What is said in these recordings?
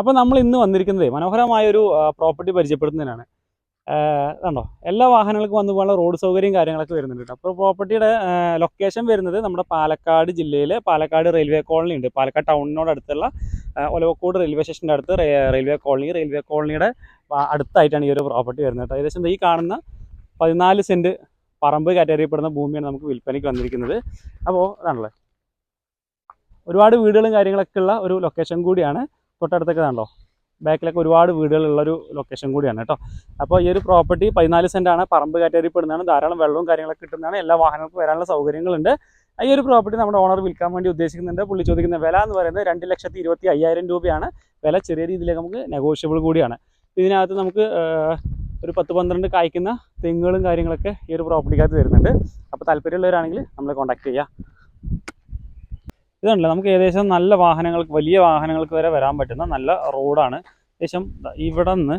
അപ്പോൾ നമ്മൾ ഇന്ന് വന്നിരിക്കുന്നത് മനോഹരമായ ഒരു പ്രോപ്പർട്ടി പരിചയപ്പെടുത്തുന്നതിനാണ്. കണ്ടോ? എല്ലാ വാഹനങ്ങൾക്കും വന്നു പോകാനുള്ള റോഡ് സൗകര്യം കാര്യങ്ങളൊക്കെ വരുന്നുണ്ട് അപ്പോൾ പ്രോപ്പർട്ടിയുടെ ലൊക്കേഷൻ വരുന്നത് നമ്മുടെ പാലക്കാട് ജില്ലയിലെ പാലക്കാട് റെയിൽവേ കോളനി ഉണ്ട്. പാലക്കാട് ടൗണിനോട് അടുത്തുള്ള ഒലവക്കോട് റെയിൽവേ സ്റ്റേഷന്റെ അടുത്ത് റെയിൽവേ കോളനി റെയിൽവേ കോളനിയുടെ അടുത്തായിട്ടാണ് ഈ ഒരു പ്രോപ്പർട്ടി വരുന്നത് ഏകദേശം ഈ കാണുന്ന പതിനാല് സെന്റ് പറമ്പ് കാറ്ററിയപ്പെടുന്ന ഭൂമിയാണ് നമുക്ക് വിൽപ്പനയ്ക്ക് വന്നിരിക്കുന്നത്. അപ്പോൾ അതാണല്ലേ ഒരുപാട് വീടുകളും കാര്യങ്ങളൊക്കെ ഉള്ള ഒരു ലൊക്കേഷൻ കൂടിയാണ് തൊട്ടടുത്തൊക്കെ ആണല്ലോ ബാക്കിലൊക്കെ ഒരുപാട് വീടുകളുള്ളൊരു ലൊക്കേഷൻ കൂടിയാണ് കേട്ടോ. അപ്പോൾ ഈ ഒരു പ്രോപ്പർട്ടി പതിനാല് സെന്റാണ് പറമ്പ് കാറ്ററിയപ്പെടുന്നതാണ് ധാരാളം വെള്ളവും കാര്യങ്ങളൊക്കെ കിട്ടുന്നതാണ്. എല്ലാ വാഹനങ്ങൾക്കും വരാനുള്ള സൗകര്യങ്ങളുണ്ട്. ഈ ഒരു പ്രോപ്പർട്ടി നമ്മുടെ ഓണർ വിൽക്കാൻ വേണ്ടി ഉദ്ദേശിക്കുന്നുണ്ട്. പുള്ളി ചോദിക്കുന്ന വില എന്ന് പറയുന്നത് രണ്ട് ലക്ഷത്തി ഇരുപത്തി അയ്യായിരം രൂപയാണ്. വില ചെറിയ രീതിയിലേക്ക് നമുക്ക് നെഗോഷ്യബിൾ കൂടിയാണ്. ഇതിനകത്ത് നമുക്ക് ഒരു പത്ത് പന്ത്രണ്ട് കായ്ക്കുന്ന തെങ്ങുകളും കാര്യങ്ങളൊക്കെ ഈ ഒരു പ്രോപ്പർട്ടിക്കകത്ത് വരുന്നുണ്ട്. അപ്പോൾ താല്പര്യമുള്ളവരാണെങ്കിൽ നമ്മളെ കോൺടാക്ട് ചെയ്യുക ഇതുണ്ടല്ലോ നമുക്ക് ഏകദേശം നല്ല വാഹനങ്ങൾക്ക് വലിയ വാഹനങ്ങൾക്ക് വരെ വരാൻ പറ്റുന്ന നല്ല റോഡാണ്. ഏകദേശം ഇവിടെ നിന്ന്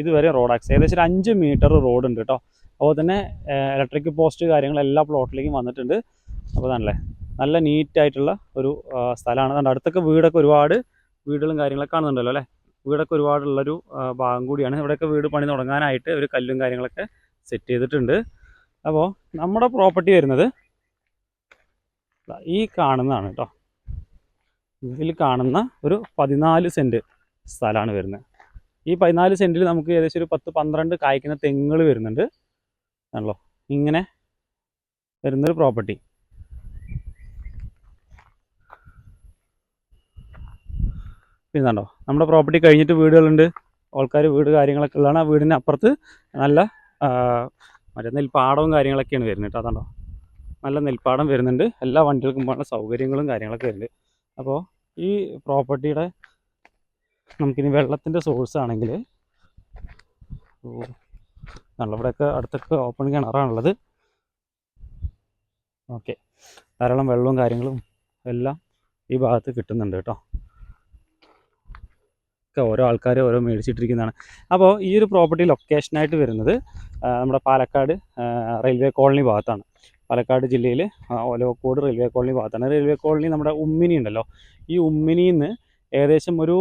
ഇതുവരെ റോഡ് ആക്സ് ഏകദേശം ഒരു അഞ്ച് മീറ്റർ റോഡ് ഉണ്ട് കേട്ടോ. അപ്പോൾ തന്നെ ഇലക്ട്രിക് പോസ്റ്റ് കാര്യങ്ങൾ എല്ലാ പ്ലോട്ടിലേക്കും വന്നിട്ടുണ്ട്. അപ്പോൾ തന്നെ നല്ല നീറ്റായിട്ടുള്ള ഒരു സ്ഥലമാണ്. അതുകൊണ്ട് അടുത്തൊക്കെ വീടൊക്കെ ഒരുപാട് വീടുകളും കാര്യങ്ങളൊക്കെ കാണുന്നുണ്ടല്ലോ അല്ലേ? വീടൊക്കെ ഒരുപാടുള്ളൊരു ഭാഗം കൂടിയാണ്. ഇവിടെയൊക്കെ വീട് പണി തുടങ്ങാനായിട്ട് ഒരു കല്ലും കാര്യങ്ങളൊക്കെ സെറ്റ് ചെയ്തിട്ടുണ്ട്. അപ്പോൾ നമ്മുടെ പ്രോപ്പർട്ടി വരുന്നത് ഈ കാണുന്നതാണ് കേട്ടോ. ഇതിൽ കാണുന്ന ഒരു പതിനാല് സെന്റ് സ്ഥലമാണ് വരുന്നത്. ഈ പതിനാല് സെന്റിൽ നമുക്ക് ഏകദേശം ഒരു പത്ത് പന്ത്രണ്ട് കായ്ക്കുന്ന തെങ്ങുകൾ വരുന്നുണ്ട്. ആണല്ലോ ഇങ്ങനെ വരുന്നൊരു പ്രോപ്പർട്ടി പിന്നെണ്ടോ നമ്മുടെ പ്രോപ്പർട്ടി കഴിഞ്ഞിട്ട് വീടുകളുണ്ട്. ആൾക്കാർ വീട് കാര്യങ്ങളൊക്കെ ഉള്ളതാണ്. ആ വീടിന്റെ അപ്പുറത്ത് നല്ല മറ്റേ നെൽപ്പാടവും കാര്യങ്ങളൊക്കെയാണ് വരുന്നത് കേട്ടോ. അതാണോ? നല്ല നെൽപ്പാടം വരുന്നുണ്ട്. എല്ലാ വണ്ടികൾക്കും പോകാനുള്ള സൗകര്യങ്ങളും കാര്യങ്ങളൊക്കെ വരുന്നുണ്ട്. അപ്പോൾ ഈ പ്രോപ്പർട്ടിയുടെ നമുക്കിനി വെള്ളത്തിന്റെ സോഴ്സ് ആണെങ്കിൽ നമ്മളിവിടെയൊക്കെ അടുത്തൊക്കെ ഓപ്പൺ കിണറാണുള്ളത്. ഓക്കെ ധാരാളം വെള്ളവും കാര്യങ്ങളും എല്ലാം ഈ ഭാഗത്ത് കിട്ടുന്നുണ്ട് കേട്ടോ. ഒക്കെ ഓരോ ആൾക്കാർ ഓരോ മേടിച്ചിട്ടിരിക്കുന്നതാണ്. അപ്പോൾ ഈ ഒരു പ്രോപ്പർട്ടി ലൊക്കേഷനായിട്ട് വരുന്നത് നമ്മുടെ പാലക്കാട് റെയിൽവേ കോളനി ഭാഗത്താണ്. പാലക്കാട് ജില്ലയിൽ ഒലവക്കോട് റെയിൽവേ കോളനി ഭാഗത്താണ് റെയിൽവേ കോളനി നമ്മുടെ ഉമ്മിനി ഉണ്ടല്ലോ. ഈ ഉമ്മിനിയിൽ നിന്ന് ഏകദേശം ഒരു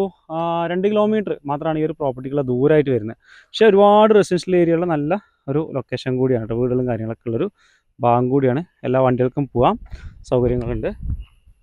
രണ്ട് കിലോമീറ്റർ മാത്രമാണ് ഈ ഒരു പ്രോപ്പർട്ടിക്കുള്ള ദൂരമായിട്ട് വരുന്നത് പക്ഷേ ഒരുപാട് റെസിഡൻഷ്യൽ ഏരിയയുള്ള നല്ല ഒരു ലൊക്കേഷൻ കൂടിയാണ്. വീടുകളും കാര്യങ്ങളൊക്കെ ഉള്ളൊരു ഭാഗം കൂടിയാണ്. എല്ലാ വണ്ടികൾക്കും പോകാം സൗകര്യങ്ങളുണ്ട്.